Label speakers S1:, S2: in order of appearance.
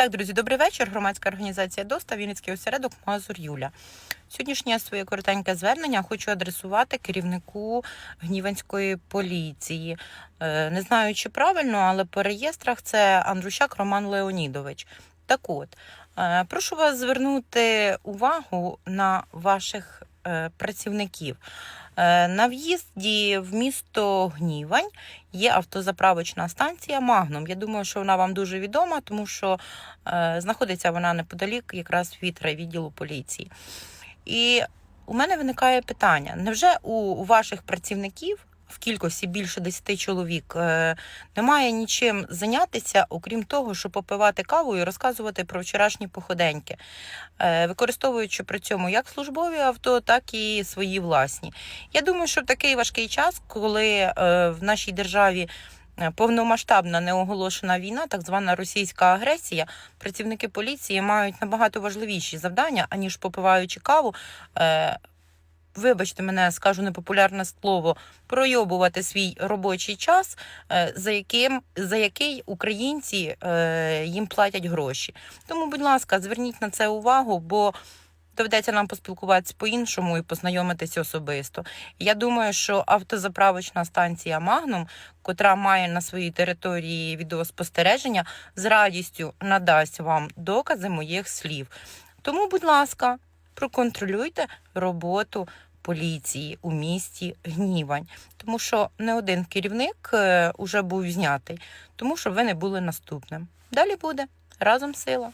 S1: Так, друзі, добрий вечір. Громадська організація ДОСТА, Вінницький осередок Мазур Юля. Сьогоднішнє своє коротеньке звернення хочу адресувати керівнику Гніванської поліції. Е, Не знаю, чи правильно, але по реєстрах це Андрущак Роман Леонідович. Так от, е, прошу вас звернути увагу на ваших працівників. Е, На в'їзді в місто Гнівань є автозаправочна станція Магнум. Я думаю, що вона вам дуже відома, тому що е, знаходиться вона неподалік якраз від відділу поліції. І у мене виникає питання: невже у ваших працівників в кількості більше 10 чоловік е, немає нічим зайнятися, окрім того, щоб попивати каву і розказувати про вчорашні походеньки, е, використовуючи при цьому як службові авто, так і свої власні. Я думаю, що в такий важкий час, коли е, в нашій державі повномасштабна неоголошена війна, так звана російська агресія, працівники поліції мають набагато важливіші завдання, аніж попиваючи каву. Вибачте мене, скажу непопулярне слово, пройобувати свій робочий час, е, за яким за який українці е, їм платять гроші. Тому, будь ласка, зверніть на це увагу, бо доведеться нам поспілкуватися по-іншому і познайомитися особисто. Я думаю, що автозаправочна станція Магнум, котра має на своїй території відеоспостереження, з радістю надасть вам докази моїх слів. Тому, будь ласка, проконтролюйте роботу поліції у місті Гнівань, тому що не один керівник е, уже був знятий, тому що ви не були наступним. Далі буде разом сила.